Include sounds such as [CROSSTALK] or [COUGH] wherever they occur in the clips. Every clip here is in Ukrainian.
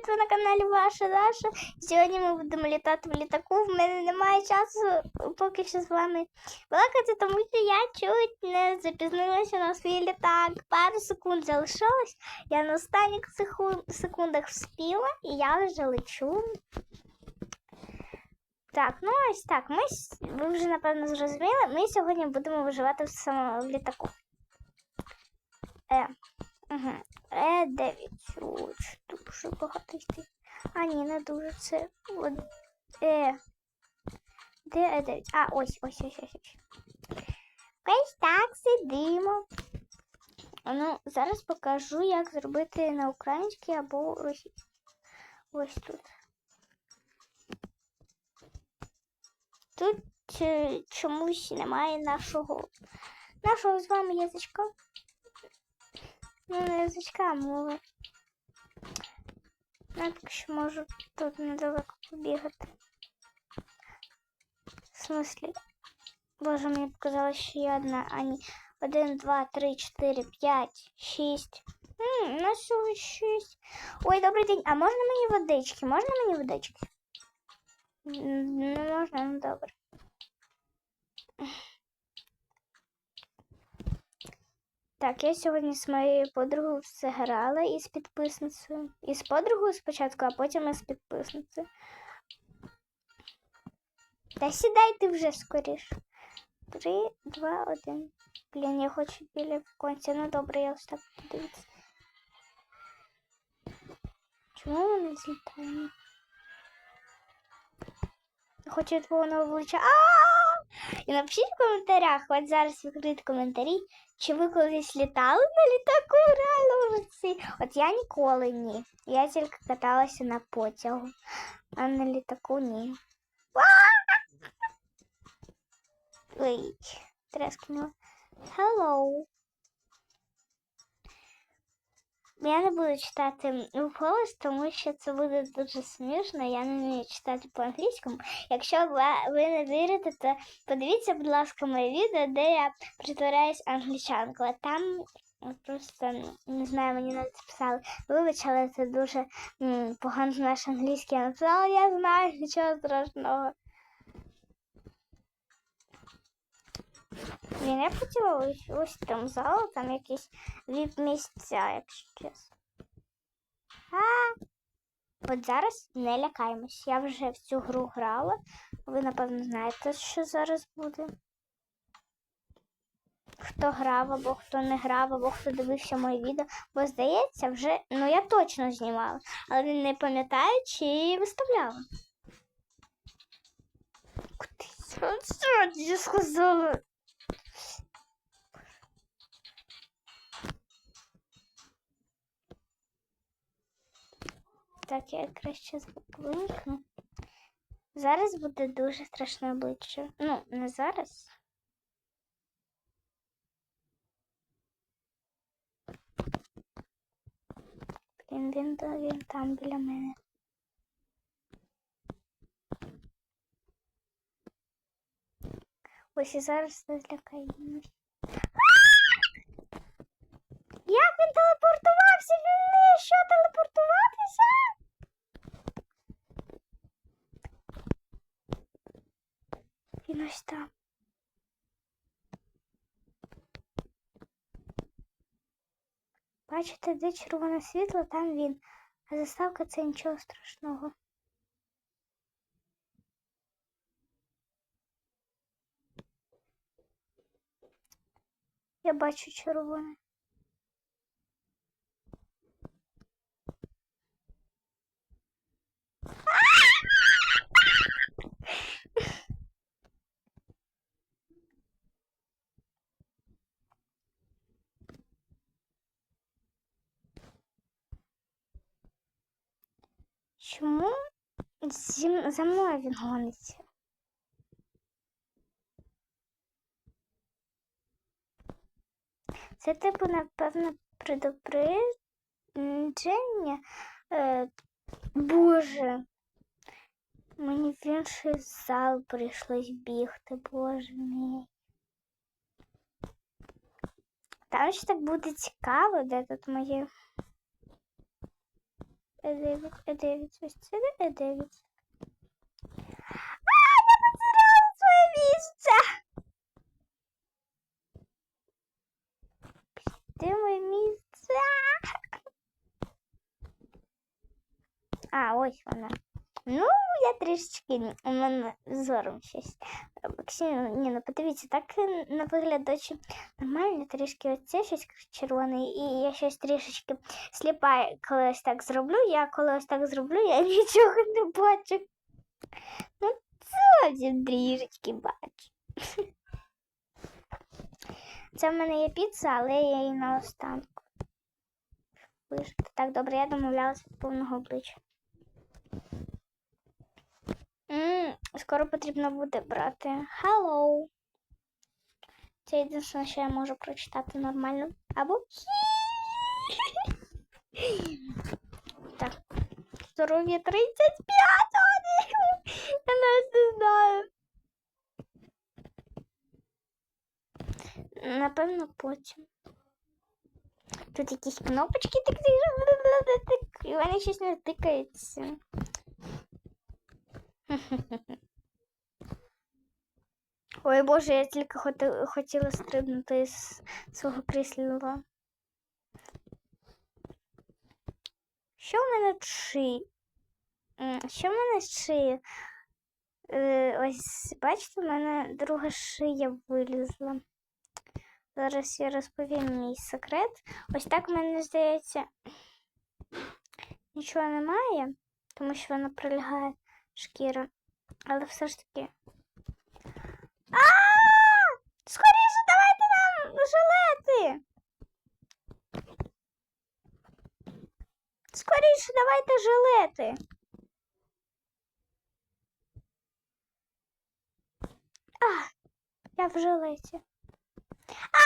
привіт! На каналі Ваша Даша. Сьогодні ми будемо літати в літаку. В мене немає часу поки що з вами балакати, тому що я чуть не запізнилася на свій літак. Пару секунд залишилось. Я на останніх секундах вспіла і я вже лечу. Так, ну ось так. Ми ви вже напевно зрозуміли. Ми сьогодні будемо виживати в самому літаку. Е. Угу. Е, 9. Дуже багато йти. А, ні, не дуже. Це. От, е. Де е 9? А, ось, ось, ось, ось. ось. Ось так сидимо. Ну, зараз покажу, як зробити на українській або російській. Ось тут. Тут е, чомусь немає нашого нашого з вами язичка. Ну, не язичка, а мови. Я так що можу тут недалеко побігати. В смислі? Боже, мені показалось, що я одна, а ні. Один, два, три, чотири, п'ять, шість. М, У нас всього шість. Ой, добрий день. А можна мені водички? Можна мені водички? М, Не можна, ну добре. Так, я сьогодні з моєю подругою все грала і з підписницею. І з подругою спочатку, а потім і з підписницею. Та сідайте вже скоріш. Три, два, один. Блін, я хочу біля віконця. Ну добре, я ось так подивіться. Чому злітаємо? Я Хочу твого нового обличчя. А! І напишіть в коментарях, от зараз відкрити коментарі, чи ви колись літали на літаку реально житті? От я ніколи ні. Я тільки каталася на потягу, а на літаку ні. Ой, трескнула. Hello. Я не буду читати вголос, тому що це буде дуже смішно. Я не вмію читати по-англійському. Якщо ви не вірите, то подивіться, будь ласка, моє відео, де я притворяюсь англічанкою. Там просто не знаю, мені навіть писали. Вибач, але це дуже погано наш англійський. Я написала, я знаю, нічого страшного. Блін, я б хотіла ось, ось там зал, там якісь віп місця, якщо чесно. А! От зараз не лякаємось. Я вже в цю гру грала. Ви, напевно, знаєте, що зараз буде. Хто грав, або хто не грав, або хто дивився моє відео, бо здається, вже, ну я точно знімала, але не пам'ятаю, чи виставляла. Куди я сказала? Так, я краще вимкну. Зараз буде дуже страшне обличчя. Ну, не зараз. Він, та- він там біля мене. Ось і зараз не злякаємось. Як він телепортувався? Він вміє що телепортуватися? Він ось. Бачите, де червоне світло, там він. А заставка це нічого страшного. Я бачу червоне. Чому зі, за мною він гониться? Це типу, напевно, предупреждення. Е, Боже. Мені в інший зал прийшлось бігти, боже мій. Там ще так буде цікаво, де тут моє Е9, Е9, ось це Е9. А, я потеряла своє місце! Де моє місце? А, ось вона. Ну, я трішечки у мене зором щось. Максим, ні, ну подивіться, так е, на вигляд очі нормально, трішки оце щось червоне, і я щось трішечки сліпа, коли ось так зроблю. Я коли ось так зроблю, я [LAUGHS] нічого не бачу. Ну, зовсім трішечки бачу. [LAUGHS] Це в мене є піца, але я її на останку. Вижити. Так, добре, я домовлялася до повного обличчя. М, скоро потрібно буде брати Hello. Це єдине, що я можу прочитати нормально. Або Так. Здоров'я 35, а. Я навіть не знаю. Напевно, потім. Тут якісь кнопочки так так, і вони щось не тикаються. [LAUGHS] Ой Боже, я тільки хотіла стрибнути з свого крісла. Що в мене чи? Що в мене шиї? Е, ось, бачите, в мене друга шия вилізла. Зараз я розповім мій секрет. Ось так в мене здається. Нічого немає, тому що вона прилягає шкіра. Але все ж таки. А! Скоріше давайте нам жилети! Скоріше давайте жилети. А, я в жилеті. А,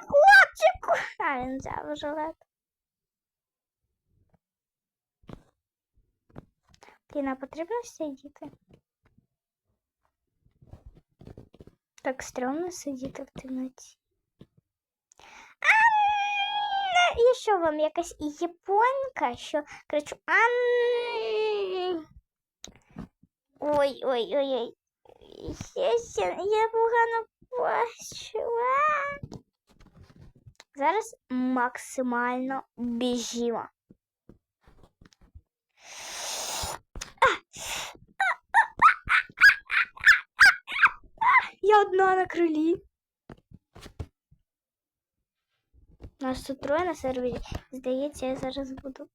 хлопчику! А, він взяв жилет. Блін, а потрібно сидіти? Так стрьомно сидіти в темноті. Ам! І що вам якась японка, що кричу ам. Ой, ой, ой, ой. Я, ще- я погано бачила. Зараз максимально біжімо. Одна на крилі. Нас тут троє на сервері. Здається, я зараз буду.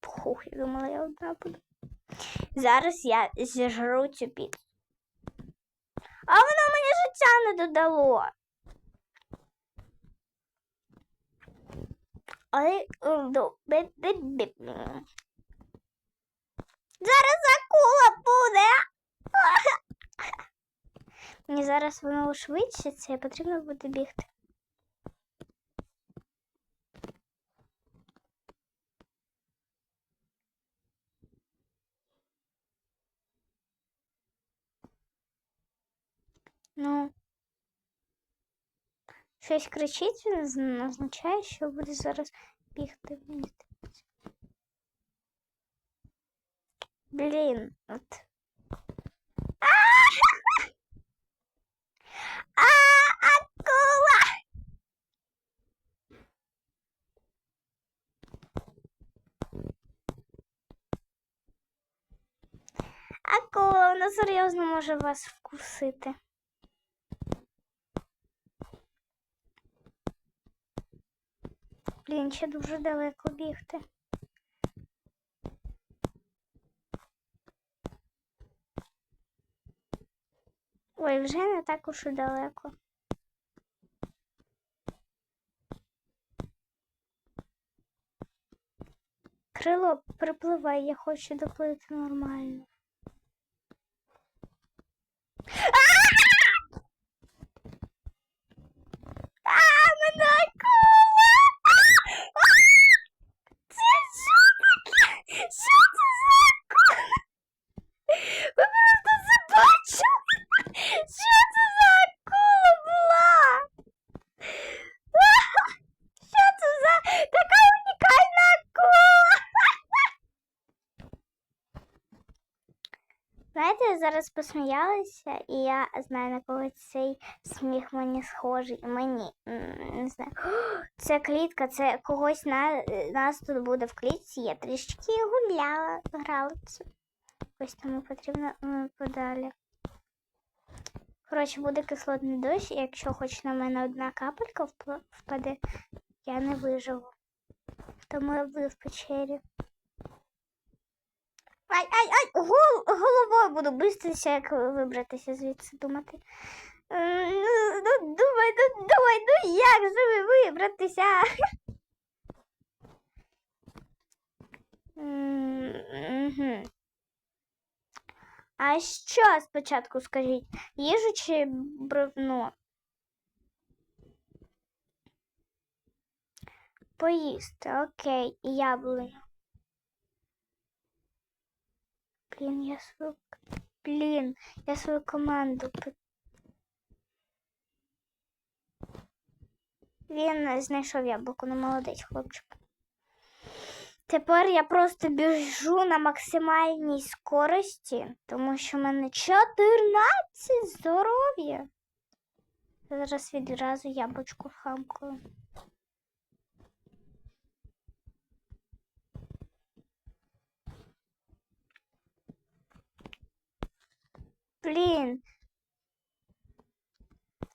Пух, я думала, я одна буду. Зараз я зіжру цю піцу. А воно мені життя не додало. Але Зараз акула буде. [LAUGHS] Мені зараз воно ушвидшиться і потрібно буде бігти. Ну, щось кричить, він з- означає, що буде зараз бігти. мені здається. Блін, от. А, акула! Акула, вона серйозно може вас вкусити. Блін, ще дуже далеко бігти. Ой, вже не так уж і далеко. Крило, припливай, я хочу доплити нормально. А, мене акула! А! Це що таке? Що це за акула? Ви просто це бачили? Що це за акула була? А! Що це за така унікальна акула? Знаєте, я зараз посміялася, і я знаю, на кого цей сміх мені схожий. Мені не знаю. [GASPS] Це клітка, це когось на, нас тут буде в клітці. Я трішки гуляла, грала. Ось тому потрібно подалі. Коротше, буде кислотний дощ, і якщо хоч на мене одна капелька впаде, я не виживу. Тому я буду в печері. Ай, ай, ай, гол, головою буду бистися, як вибратися звідси думати. Ну, ну, думай, ну, думай, ну як же вибратися? М. А що спочатку скажіть? Їжу чи бревно? Поїсти, окей, і яблуню. Блін, я свою. Блін, я свою команду. Він знайшов яблуко, ну молодець хлопчик. Тепер я просто біжу на максимальній скорості, тому що в мене 14 здоров'я. Зараз відразу яблучко хамкаю. Блін.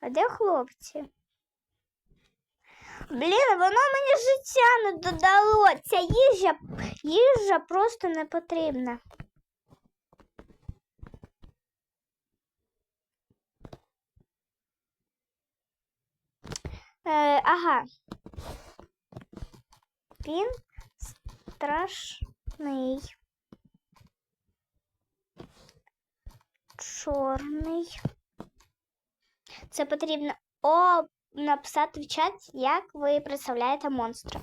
А де хлопці? Блін, воно мені життя не додало. Ця їжа, їжа просто не потрібна. Е, ага. Він страшний. Чорний. Це потрібно о, написати в чат, як ви представляєте монстра.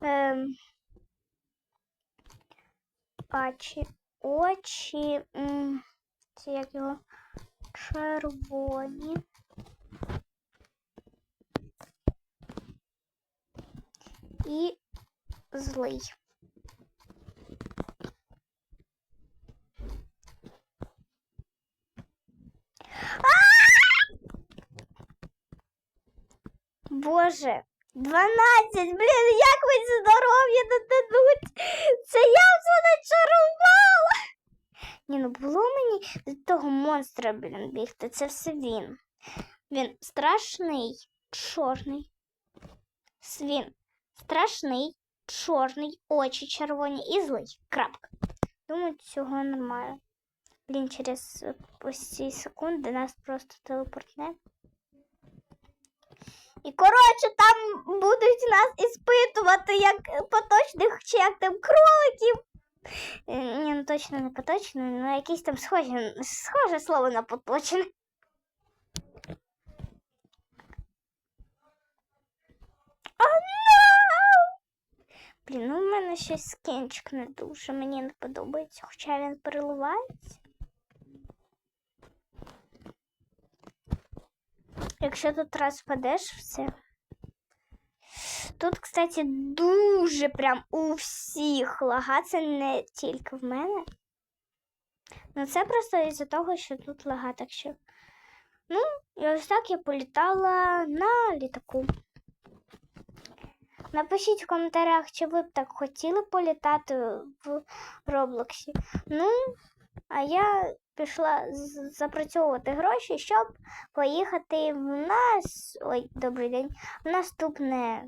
Ем, очі, очі, це як його червоні. І злий. Боже, 12, блін, як ви здоров'я додадуть? Це я все начарувала. Ні, ну було мені до того монстра, блін, бігти. Це все він. Він страшний, чорний. Він страшний, чорний, очі червоні і злий. Крапка. Думаю, цього нормально. Блін, через ось ці секунди нас просто телепортне. І коротше, там будуть нас іспитувати як поточних чи як там кроликів. Е, Ні, ну точно не поточне, ну якісь там схожі, схоже слово на поточне. No! Блін, ну в мене щось скінчик не дуже, мені не подобається, хоча він переливається. Якщо тут раз впадеш, все. Тут, кстати, дуже прям у всіх лага, це не тільки в мене. Ну, це просто із-за того, що тут лага, так що. Ну, і ось так я політала на літаку. Напишіть в коментарях, чи ви б так хотіли політати в Роблоксі. Ну, а я пішла запрацьовувати гроші, щоб поїхати в нас. Ой, добрий день. В наступне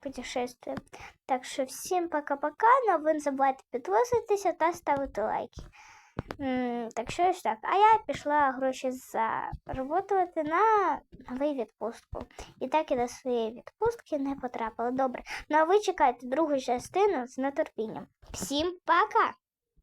путешествие. Так що всім пока-пока. Ну, ви не забувайте підписуватися та ставити лайки. Так що ось так. А я пішла гроші заработувати на нову відпустку. І так і до своєї відпустки не потрапила. Добре. Ну а ви чекайте другу частину з нетерпінням. Всім пока!